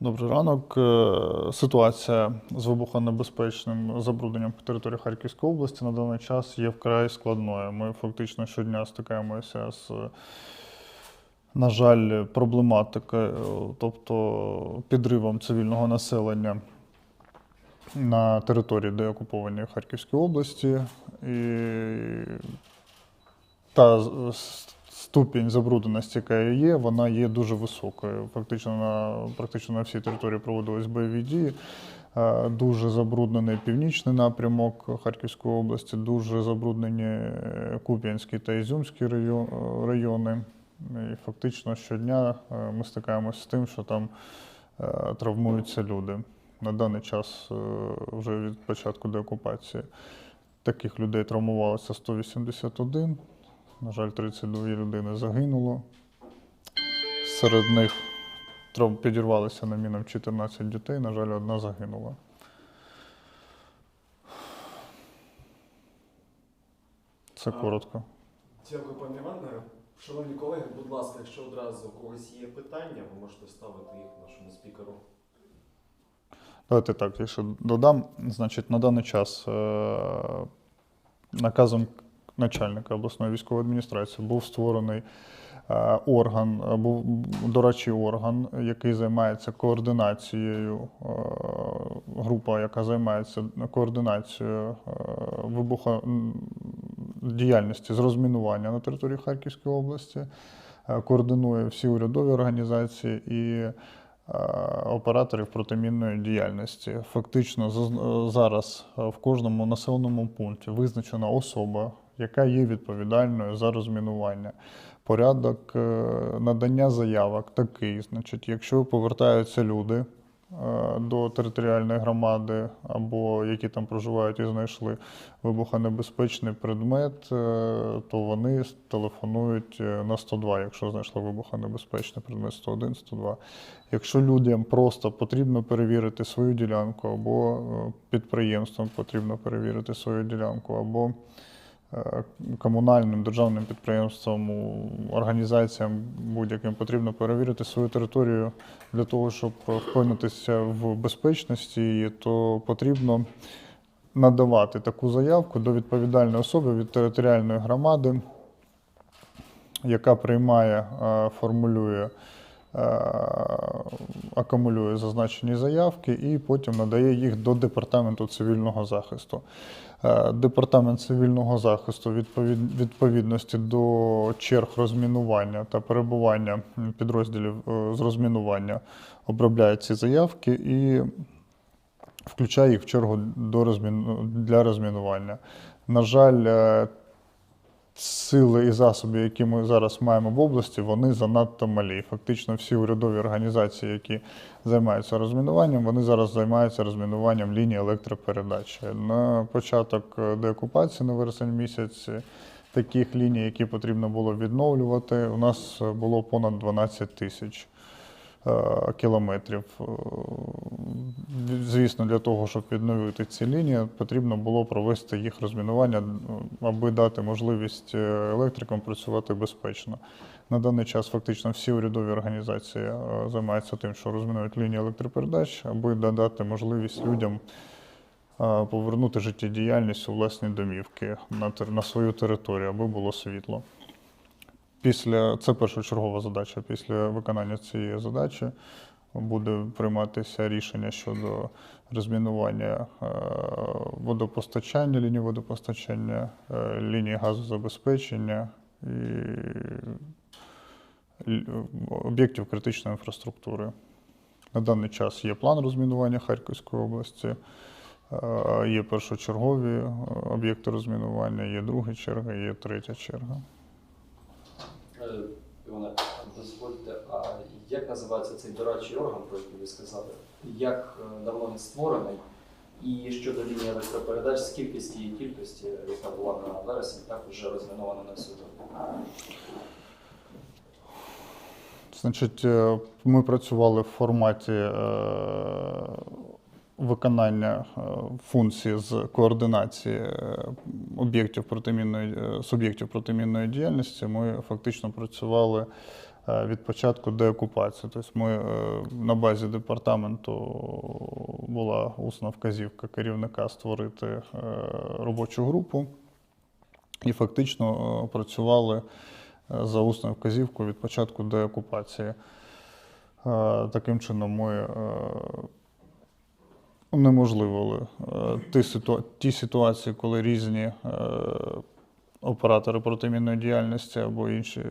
Добрий ранок. Е, Ситуація з вибухонебезпечним забрудненням по території Харківської області на даний час є вкрай складною. Ми фактично щодня стикаємося з, на жаль, проблематикою, тобто підривом цивільного населення на території деокупованої Харківської області. І та ступінь забрудненості, яка є, вона є дуже високою. Фактично на практично на всій території проводились бойові дії. Е, Дуже забруднений північний напрямок Харківської області, дуже забруднені е, Куп'янський та Ізюмський райони. І фактично щодня е, ми стикаємося з тим, що там е, травмуються люди. На даний час, е, вже від початку деокупації, таких людей травмувалося 181. На жаль, 32 людини загинуло. Серед них підірвалися на мінам 14 дітей, на жаль, одна загинула. Це коротко. Дякую, пані Іване. Шановні колеги, будь ласка, якщо одразу у когось є питання, ви можете ставити їх нашому спікеру. Давайте так, якщо додам, значить, на даний час е, наказом начальника обласної військової адміністрації був створений е, орган, е, був дорадчий орган, який займається координацією, е, група, яка займається координацією е, вибухо м, діяльності з розмінування на території Харківської області, координує всі урядові організації і операторів протимінної діяльності. Фактично зараз в кожному населеному пункті визначена особа, яка є відповідальною за розмінування. Порядок е, надання заявок такий. Значить, якщо повертаються люди е, до територіальної громади або які там проживають і знайшли вибухонебезпечний предмет, е, то вони телефонують на 102, якщо знайшли вибухонебезпечний предмет 101, 102. Якщо людям просто потрібно перевірити свою ділянку, або підприємствам потрібно перевірити свою ділянку, або комунальним державним підприємствам, організаціям будь-яким потрібно перевірити свою територію для того, щоб впевнитися в безпечності, то потрібно надавати таку заявку до відповідальної особи від територіальної громади, яка приймає, е, формулює, е, акумулює зазначені заявки і потім надає їх до департаменту цивільного захисту. Е, Департамент цивільного захисту відповід, відповідності до черг розмінування та перебування підрозділів е, з розмінування обробляє ці заявки і включає їх в чергу до розмін... для розмінування. На жаль, е, сили і засоби, які ми зараз маємо в області, вони занадто малі. Фактично всі урядові організації, які займаються розмінуванням, вони зараз займаються розмінуванням лінії електропередачі. На початок деокупації на вересень місяць таких ліній, які потрібно було відновлювати, у нас було понад 12 тисяч кілометрів. Е, Звісно, для того, щоб відновити ці лінії, потрібно було провести їх розмінування, е, аби дати можливість е, електрикам працювати безпечно. На даний час фактично всі урядові організації е, займаються тим, що розмінують лінії електропередач, аби додати можливість людям е, повернути життєдіяльність у власні домівки на, на свою територію, аби було світло. Після це першочергова задача. Після виконання цієї задачі буде прийматися рішення щодо розмінування е, водопостачання, лінії водопостачання, е, лінії газозабезпечення і об'єктів критичної інфраструктури. На даний час є план розмінування Харківської області, е, є першочергові об'єкти розмінування, є друга черга, є третя черга. Е, Іване, дозвольте, а як називається цей дорадчий орган, про який ви сказали? Як е, давно він створений? І щодо лінії електропередач, з тієї кількості, яка була на вересень, так вже розмінована на сьогодні? Значить, е, ми працювали в форматі е, виконання е, функції з координації е, об'єктів протимінної е, суб'єктів протимінної діяльності. Ми фактично працювали від початку деокупації. Тобто ми на базі департаменту була усна вказівка керівника створити робочу групу і фактично працювали за усною вказівкою від початку деокупації. Таким чином ми унеможливили е, ті, ситу... ті ситуації, коли різні е, оператори протимінної діяльності або інші е,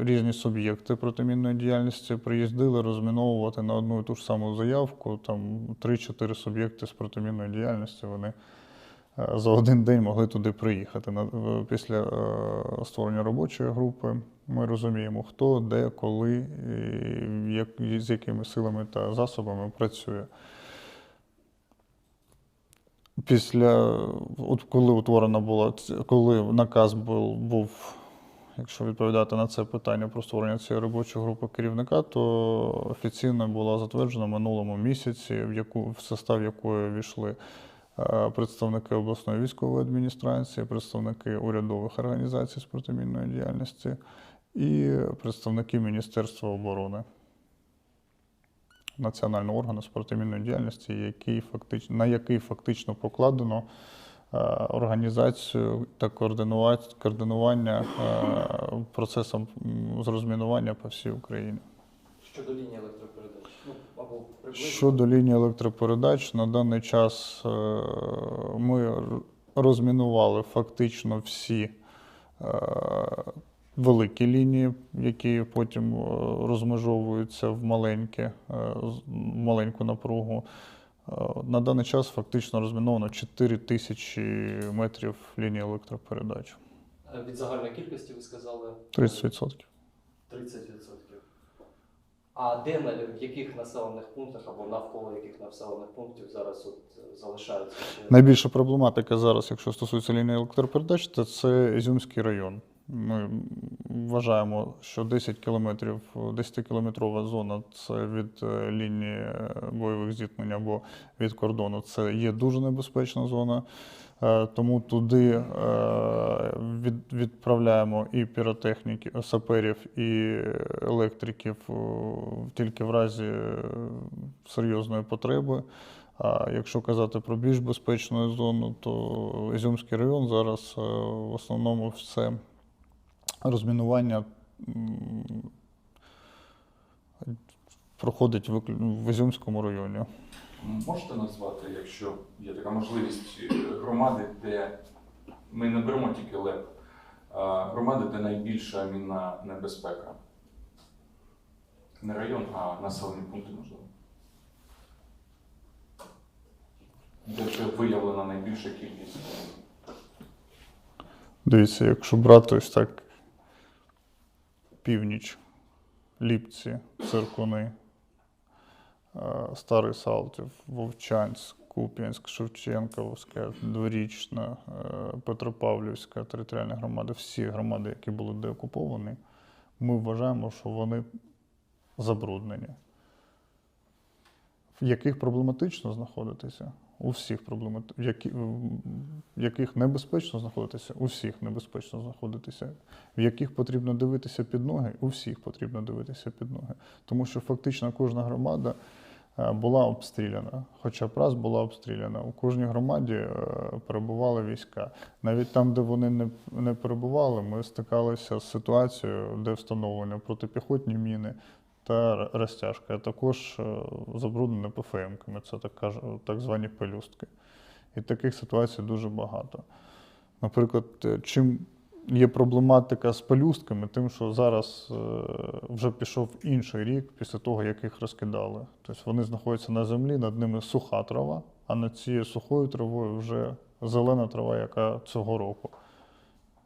різні суб'єкти протимінної діяльності приїздили розміновувати на одну і ту ж саму заявку. Там 3-4 суб'єкти з протимінної діяльності вони за один день могли туди приїхати. Після створення робочої групи ми розуміємо, хто, де, коли, з якими силами та засобами працює. Після, от коли утворена була, коли наказ був, був, якщо відповідати на це питання про створення цієї робочої групи керівника, то офіційно була затверджена минулому місяці, в, яку, в состав якої війшли е, представники обласної військової адміністрації, представники урядових організацій з протимінної діяльності і представники Міністерства оборони. Національного органу з протимінної діяльності, який фактично, на який фактично покладено е, організацію та координува- координування е, процесом з розмінування по всій Україні. Щодо лінії електропередач. Ну, або приблизно. Щодо лінії електропередач, на даний час е, ми розмінували фактично всі великі лінії, які потім е, розмежовуються в маленькі, е, з- маленьку напругу. Е, На даний час фактично розміновано 4 тисячі метрів лінії електропередач. Е, Від загальної кількості ви сказали 30%. 30%. А де на в яких населених пунктах або навколо яких населених пунктів зараз от е, залишаються Найбільша проблематика зараз, якщо стосується лінії електропередач, то це Ізюмський район. Ми вважаємо, що 10 кілометрів, 10-кілометрова зона це від е, лінії е, бойових зіткнень або від кордону. Це є дуже небезпечна зона. Е, Тому туди від, відправляємо і піротехніків, саперів, і електриків тільки в разі серйозної потреби. А якщо казати про більш безпечну зону, то Ізюмський район зараз в основному все розмінування проходить в Ізюмському районі. Можете назвати, якщо є така можливість, е, громади, де ми не беремо тільки ЛЕП, а громади, де найбільша мінна небезпека? Не район, а населені пункти, можливо. Де вже виявлена найбільша кількість. Дивіться, якщо брати ось так північ, Ліпці, Циркуни, е, Старий Салтів, Вовчанськ, Куп'янськ, Шевченківська, Дворічна, е, Петропавлівська територіальні громади, всі громади, які були деокуповані, ми вважаємо, що вони забруднені. В яких проблематично знаходитися? У всіх проблемат... в яких небезпечно знаходитися, у всіх небезпечно знаходитися. В яких потрібно дивитися під ноги, у всіх потрібно дивитися під ноги. Тому що фактично кожна громада е, була обстріляна, хоча б раз була обстріляна. У кожній громаді е, перебували війська. Навіть там, де вони не перебували, ми стикалися з ситуацією, де встановлені протипіхотні міни та розтяжка, а також е, забруднене ПФМ-ками, це так, кажу, так звані пелюстки. І таких ситуацій дуже багато. Наприклад, е, чим є проблематика з пелюстками, тим, що зараз е, вже пішов інший рік після того, як їх розкидали. Тобто вони знаходяться на землі, над ними суха трава, а над цією сухою травою вже зелена трава, яка цього року.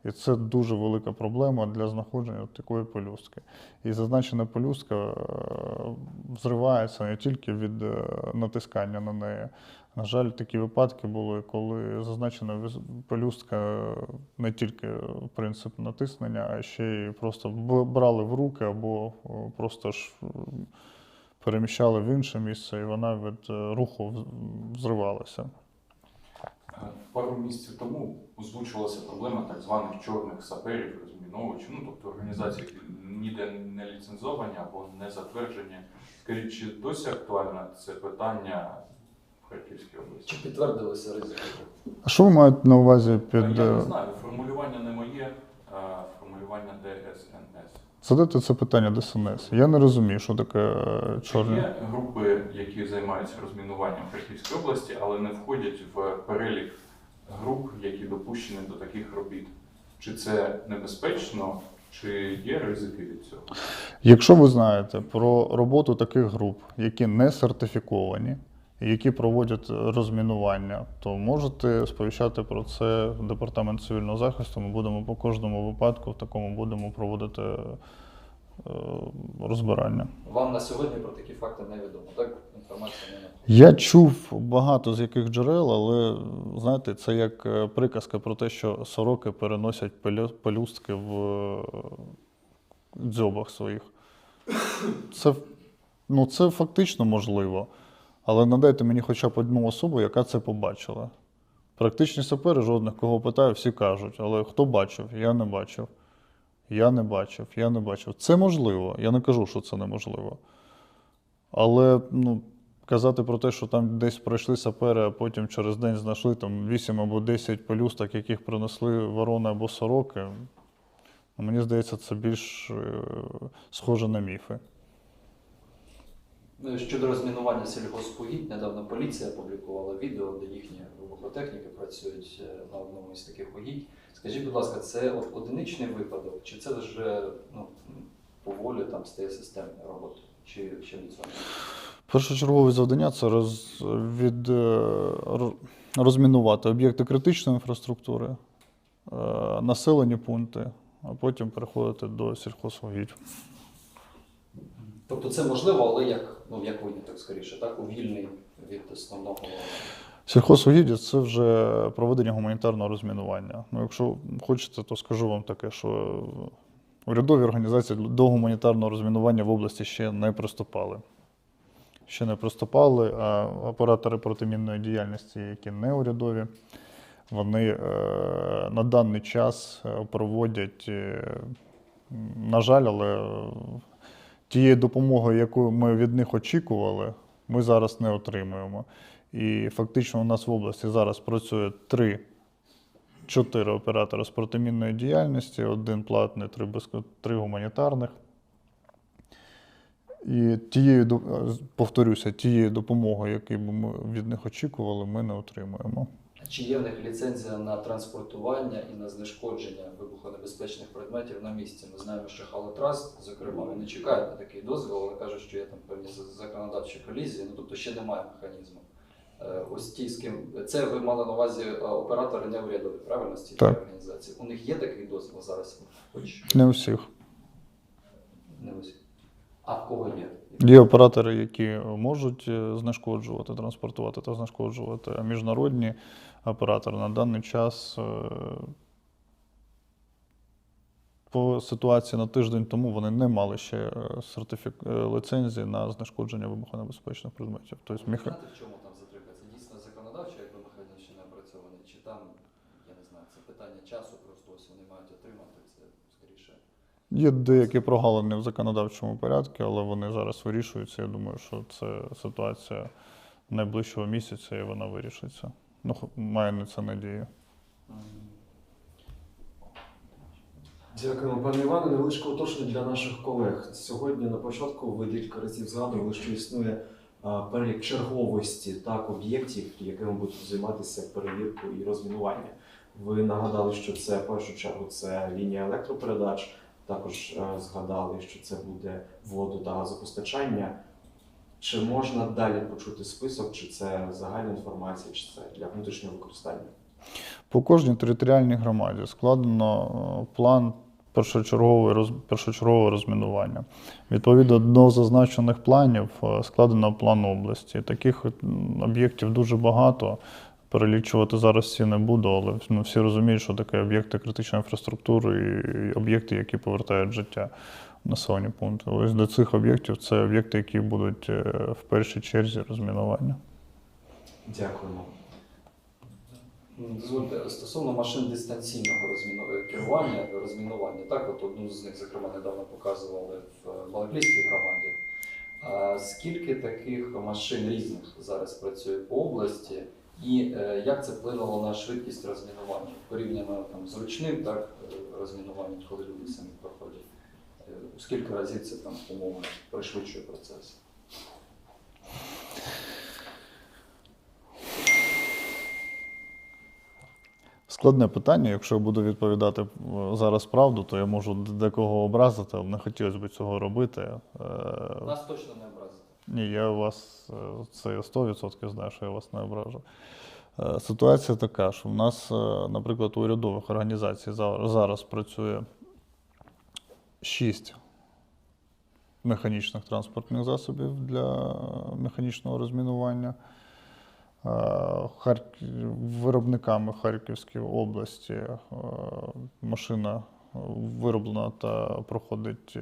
І це дуже велика проблема для знаходження такої пелюстки. І зазначена пелюстка е, взривається не тільки від е, натискання на неї. На жаль, такі випадки були, коли зазначена пелюстка не тільки принцип натиснення, а ще й просто брали в руки або просто ж переміщали в інше місце, і вона від е, руху вз- взривалася. Пару місяців тому озвучувалася проблема так званих чорних саперів, розміновувачів, ну тобто організацій, які ніде не ліцензовані або не затверджені. Скажіть, чи досі актуальне це питання в Харківській області? Чи підтвердилися ризики? А що ви маєте на увазі під. Я не е, знаю, формулювання не моє, а формулювання ДСНС. Задайте це питання ДСНС. Я не розумію, що таке е, чорне. Є групи, які займаються розмінуванням в Харківській області, але не входять в перелік груп, які допущені до таких робіт. Чи це небезпечно, чи є ризики від цього? Якщо ви знаєте про роботу таких груп, які не сертифіковані, які проводять розмінування, то можете сповіщати про це в департамент цивільного захисту. Ми будемо по кожному випадку в такому будемо проводити е, розбирання. Вам на сьогодні про такі факти невідомо, так? Інформація не. Я чув багато з яких джерел, але знаєте, це як е, приказка про те, що сороки переносять пелю- пелюстки в е, дзьобах своїх. Це, ну, це фактично можливо. Але надайте мені хоча б одну особу, яка це побачила. Практичні сапери жодних, кого питаю, всі кажуть. Але хто бачив? Я не бачив. Я не бачив, я не бачив. Це можливо. Я не кажу, що це неможливо. Але ну, казати про те, що там десь пройшли сапери, а потім через день знайшли там 8 або 10 пелюсток, яких принесли ворони або сороки, ну, мені здається, це більш е, схоже на міфи. Ну, Щодо розмінування сільгоспугідь, недавно поліція опублікувала відео, де їхні вибухотехніки працюють е, на одному із таких угідь. Скажіть, будь ласка, це от одиничний випадок, чи це вже ну, поволі там стає системною роботою? Чи ще до цього? Першочергове завдання це роз, від, е, розмінувати об'єкти критичної інфраструктури, е, населені пункти, а потім переходити до сільхозвугідь. Тобто це можливо, але як, ну, як виняток скоріше, так? У вільний від основного. Сільхозвугіддя це вже проведення гуманітарного розмінування. Ну, якщо хочете, то скажу вам таке, що урядові організації до гуманітарного розмінування в області ще не приступали. Ще не приступали, а оператори протимінної діяльності, які не урядові, вони е, на даний час е, проводять, е, на жаль, але тієї допомоги, яку ми від них очікували, ми зараз не отримуємо. І фактично у нас в області зараз працює три, чотири оператори з протимінної діяльності, один платний, три, безко- три гуманітарних. І е, повторюся, тієї допомоги, яку ми від них очікували, ми не отримуємо. Чи є в них ліцензія на транспортування і на знешкодження вибухонебезпечних предметів на місці? Ми знаємо, що Халатрас, зокрема, вони чекають на такий дозвіл, але кажуть, що є там певні законодавчі колізії, ну тобто ще немає механізму. Е, Ось ті, з ким це ви мали на увазі е, оператори неурядові, правильно з цієї Так. організації? У них є такий дозвіл зараз? Хоч Не у всіх. не ось. А в кого є? Є оператори, які можуть е, знешкоджувати, транспортувати та знешкоджувати, а міжнародні оператори на даний час е, по ситуації на тиждень тому вони не мали ще е, сертифік... ліцензії на знешкодження вибухонебезпечних предметів. Тобто Ви знаєте, в чому там затримка? Це дійсно законодавчо, якби механізм ще не опрацьований, чи там, я не знаю, це питання часу, просто ось вони мають отримати це скоріше. Є деякі прогалини в законодавчому порядку, але вони зараз вирішуються. Я думаю, що це ситуація найближчого місяця і вона вирішиться. Ну, маю на це надію. Дякуємо, пане Іване. Невеличке уточнення для наших колег. Сьогодні на початку ви декілька разів згадували, що існує перелік черговості так, об'єктів, якими будуть займатися перевіркою і розмінування. Ви нагадали, що це в першу чергу це лінія електропередач. Також е, згадали, що це буде воду та газопостачання. Чи можна далі почути список, чи це загальна інформація, чи це для внутрішнього використання? По кожній територіальній громаді складено е, план першочергового, розмінування. Відповідно до зазначених планів е, складено план області. Таких об'єктів дуже багато. Перелічувати зараз всі не буду, але ну, всі розуміють, що таке об'єкти критичної інфраструктури і об'єкти, які повертають життя населені пункти. Ось до цих об'єктів це об'єкти, які будуть е, в першій черзі розмінування. Дякуємо. Дозвольте, стосовно машин дистанційного е, керування, розмінування, так, от одну з них, зокрема, недавно показували в Балаклійській громаді. А скільки таких машин різних зараз працює по області, і е, як це вплинуло на швидкість розмінування порівняно там, з ручним так, е, розмінуванням, коли люди самі проходять? Е, У скільки разів це там умовно пришвидшує процес? Складне питання. Якщо я буду відповідати е, зараз правду, то я можу декого образити, але не хотілося б цього робити. Е, Нас точно не образити. Ні, я вас е, це 100% знаю, що я вас не ображу. Е, Ситуація така, що в нас, е, наприклад, у урядових організацій за- зараз працює 6 механічних транспортних засобів для механічного розмінування. Е, Виробниками Харківської області машина вироблена та проходить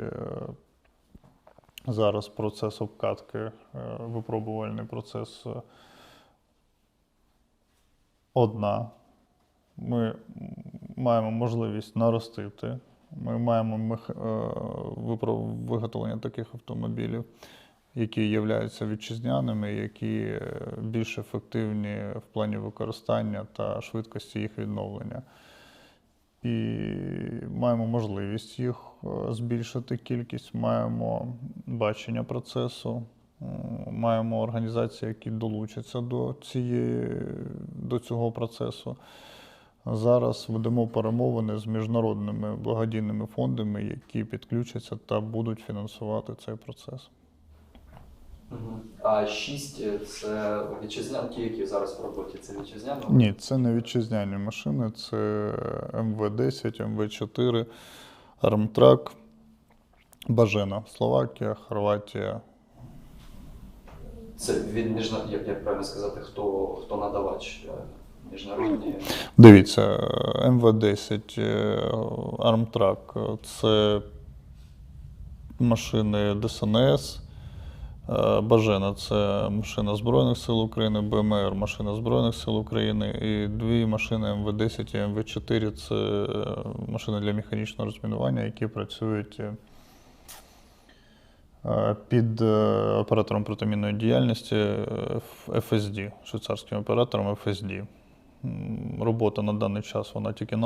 Зараз процес обкатки, е, випробувальний процес е, одна. Ми маємо можливість наростити. Ми маємо мех... е, виготовлення таких автомобілів, які являються вітчизняними, які більш ефективні в плані використання та швидкості їх відновлення. І маємо можливість їх е, збільшити кількість, маємо бачення процесу, маємо організації, які долучаться до, цієї, до цього процесу. Зараз ведемо перемовини з міжнародними благодійними фондами, які підключаться та будуть фінансувати цей процес. А шість е, це вітчизняні, ті, які зараз в роботі, це вітчизняні? Ні, це не вітчизняні машини, це МВ-10, МВ-4, Армтрак, Бажена, Словакія, Хорватія. Це від міжна... як, як правильно сказати, хто, хто надавач е, міжнародні. Дивіться, МВ-10, е, Армтрак це машини ДСНС. Е, Бажена це машина Збройних сил України, БМР машина Збройних сил України. І дві машини МВ-10 і МВ-4 це е, машини для механічного розмінування, які працюють е, під оператором протимінної діяльності FSD, швейцарським оператором FSD. Робота на даний час вона тільки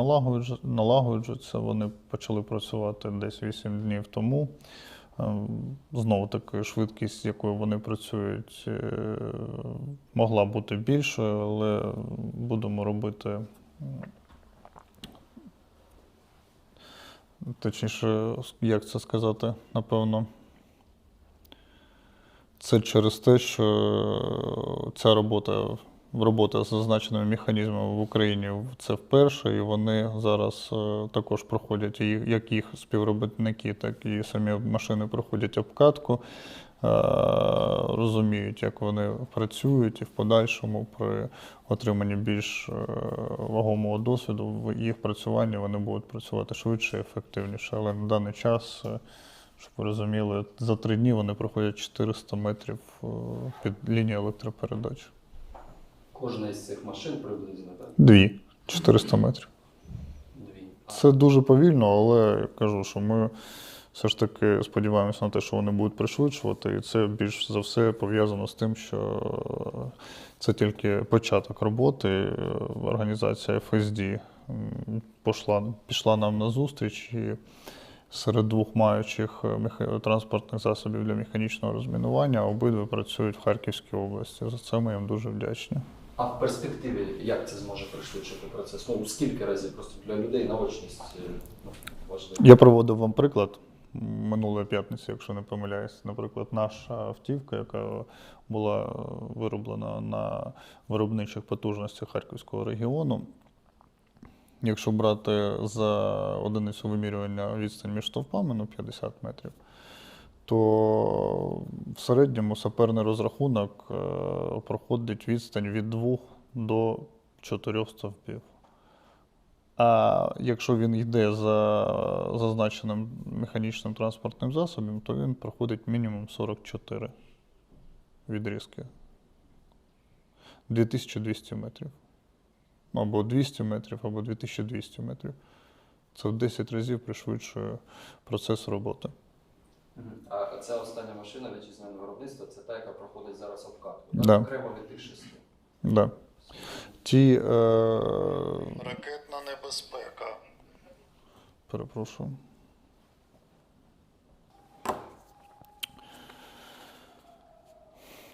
налагоджується. Вони почали працювати десь 8 днів тому. Ем, Знову таки, швидкість, з якою вони працюють, е, могла бути більшою, але будемо робити. Точніше, як це сказати, напевно. Це через те, що ця робота, робота з зазначеними механізмами в Україні це вперше, і вони зараз е, також проходять, як їх співробітники, так і самі машини проходять обкатку, е, розуміють, як вони працюють, і в подальшому при отриманні більш е, вагомого досвіду в їх працюванні вони будуть працювати швидше ефективніше. Але на даний час. щоб ви розуміли, за три дні вони проходять 400 метрів під лінією електропередач. Кожна із цих машин приблизно, так? Дві 400 метрів. Дві. Це дуже повільно, але я кажу, що ми все ж таки сподіваємося на те, що вони будуть пришвидшувати, і це більш за все пов'язано з тим, що це тільки початок роботи. Організація FSD м, пішла, пішла нам на зустріч і серед двох маючих е, транспортних засобів для механічного розмінування обидва працюють в Харківській області. За це ми їм дуже вдячні. А в перспективі як це зможе пришвидшити процес? Ну, скільки разів просто для людей наочність е, ну, важлива. Я проводив вам приклад минулої п'ятниці, якщо не помиляюсь. Наприклад, наша автівка, яка була е, вироблена на виробничих потужностях Харківського регіону. Якщо брати за одиницю вимірювання відстань між стовпами, ну 50 метрів, то в середньому саперний розрахунок е, проходить відстань від 2 до 4 стовпів. А якщо він йде за зазначеним механічним транспортним засобом, то він проходить мінімум 44 відрізки. 2200 метрів. або 200 метрів, або 2200 метрів. Це в 10 разів пришвидшує процес роботи. А ця остання машина вітчизняного виробництва це та, яка проходить зараз обкатку. Да. Окремо від тих шести. Да. Ті. Е... Ракетна небезпека. Перепрошую.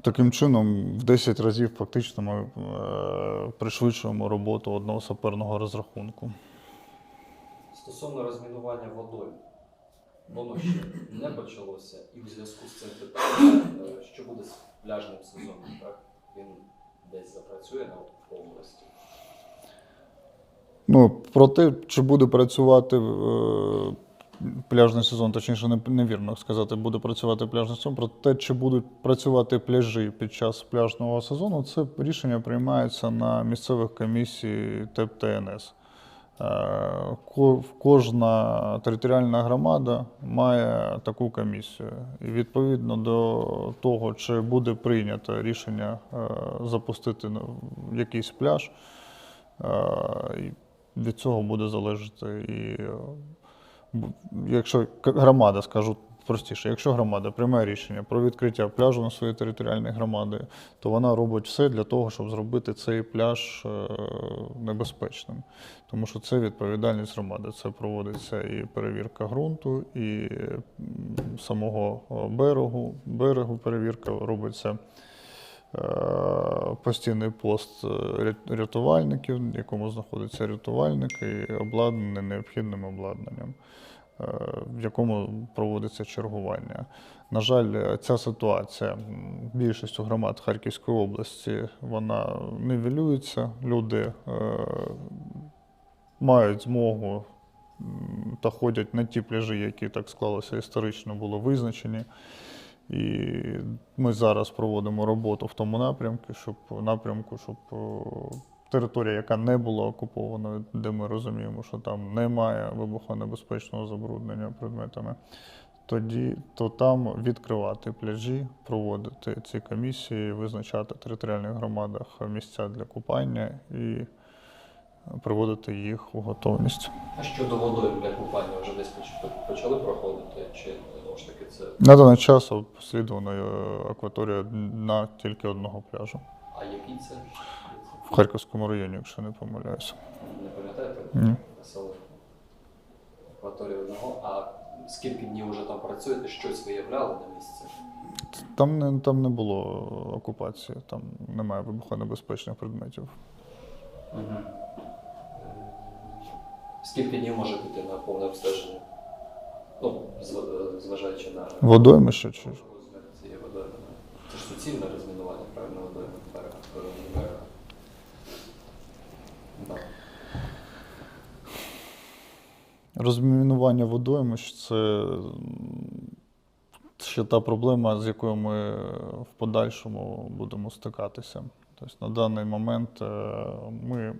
Таким чином, в 10 разів фактично ми е, пришвидшуємо роботу одного саперного розрахунку. Стосовно розмінування водою, воно ще не почалося, і в зв'язку з цим питанням, е, що буде з пляжним сезоном, так? Він десь запрацює на області. Ну, про те, чи буде працювати е, пляжний сезон, точніше, не- невірно сказати, буде працювати пляжний сезон. Про те, чи будуть працювати пляжі під час пляжного сезону, це рішення приймається на місцевих комісій ТЕП ТНС. Е, ко- Кожна територіальна громада має таку комісію. І відповідно до того, чи буде прийнято рішення е, запустити якийсь пляж, е, від цього буде залежати і якщо громада, скажу простіше, якщо громада приймає рішення про відкриття пляжу на своїй територіальній громаді, то вона робить все для того, щоб зробити цей пляж е, небезпечним. Тому що це відповідальність громади. Це проводиться і перевірка ґрунту, і самого е, берегу. Берегу перевірка робиться. Е, Постійний пост рятувальників, в якому знаходиться рятувальник і обладнаний необхідним обладнанням, в якому проводиться чергування. На жаль, е, ця ситуація більшістю громад Харківської області вона нівелюється. Люди е, мають змогу та ходять на ті пляжі, які так склалося історично були визначені. І ми зараз проводимо роботу в тому напрямку, щоб напрямку, щоб о, територія, яка не була окупованою, де ми розуміємо, що там немає вибухонебезпечного забруднення предметами, тоді то там відкривати пляжі, проводити ці комісії, визначати в територіальних громадах місця для купання і приводити їх у готовність. А щодо водою для купання вже десь почали проходити, чи знову ж таки це. На даний час обслідувана е, акваторія на тільки одного пляжу. А який це? В Харківському районі, якщо не помиляюся. Не пам'ятаєте? Ні. Населення акваторії одного. А скільки днів вже там працюєте, щось виявляли на місці? Там не, там не було окупації, там немає вибухонебезпечних предметів. Угу. Скільки днів може піти на повне обстеження? Ну, зв- зважаючи на Водоймище чи? Це ж суцільне розмінування, правильно водою берега. берега. Да. Розмінування водоймищ це ще та проблема, з якою ми в подальшому будемо стикатися. Тобто на даний момент е, ми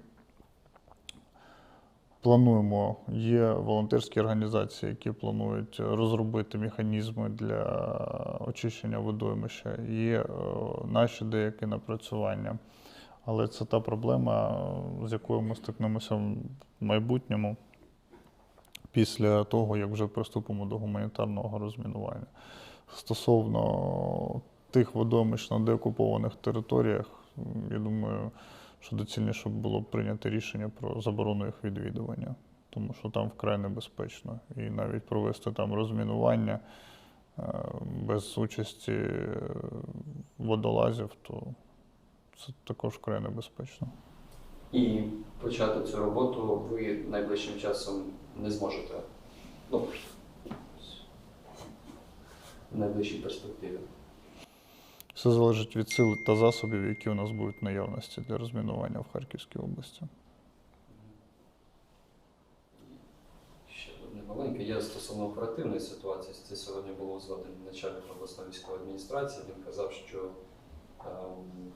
плануємо, є волонтерські організації, які планують розробити механізми для очищення водоймища, є е, наші деякі напрацювання. Але це та проблема, з якою ми стикнемося в майбутньому після того, як вже приступимо до гуманітарного розмінування. Стосовно тих водоймищ на деокупованих територіях, я думаю, що доцільніше було б прийняти рішення про заборону їх відвідування, тому що там вкрай небезпечно. І навіть провести там розмінування е, без участі водолазів, то це також вкрай небезпечно. І почати цю роботу ви найближчим часом не зможете. Ну, в найближчій перспективі. Все залежить від сил та засобів, які у нас будуть в наявності для розмінування в Харківській області. Ще одне маленьке. Я стосовно оперативної ситуації. Це сьогодні було зведено начальник обласної військової адміністрації. Він казав, що ем,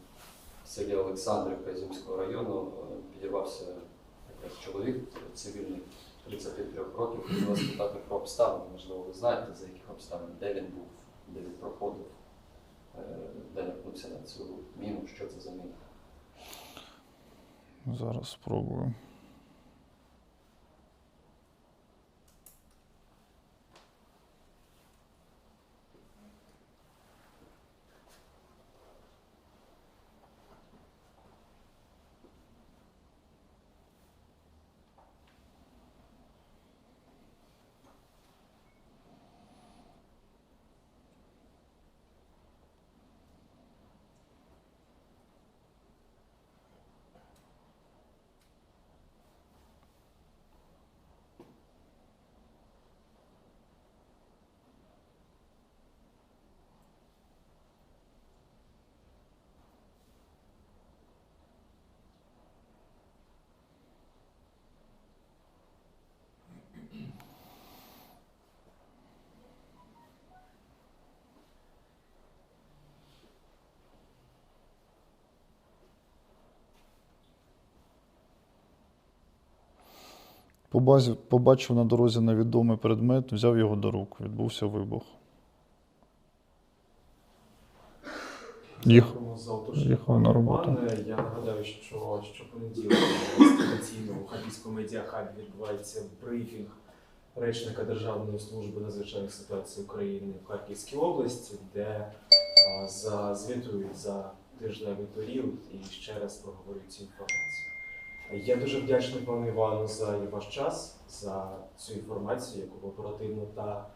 в селі Олександрівка Зімського району е, підірвався якраз чоловік цивільний 33 років. Хотів вас питати про обставини. Можливо, ви знаєте, за яких обставин, де він був, де він проходив, е, де наткнувся на цю міну, що це за міна. Зараз спробую. Побачив на дорозі невідомий предмет, взяв його до рук. Відбувся вибух. Їх- їхав на роботу. Я нагадаю, що щопонеділка традиційно у Харківському медіахабі відбувається брифінг речника Державної служби надзвичайних ситуацій України в Харківській області, де за, звітують за тижневий період і ще раз проговорюють цю інформацію. Я дуже вдячний пану Івану за ваш час, за цю інформацію, яку ви оперативно та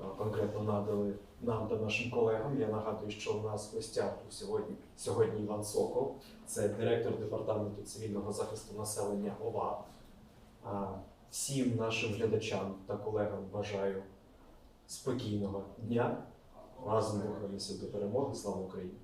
е, конкретно надали нам та нашим колегам. Я нагадую, що у нас в гостях сьогодні, сьогодні Іван Сокол, це директор департаменту цивільного захисту населення ОВА. Всім нашим глядачам та колегам бажаю спокійного дня. Разом рухаємося до перемоги. Слава Україні!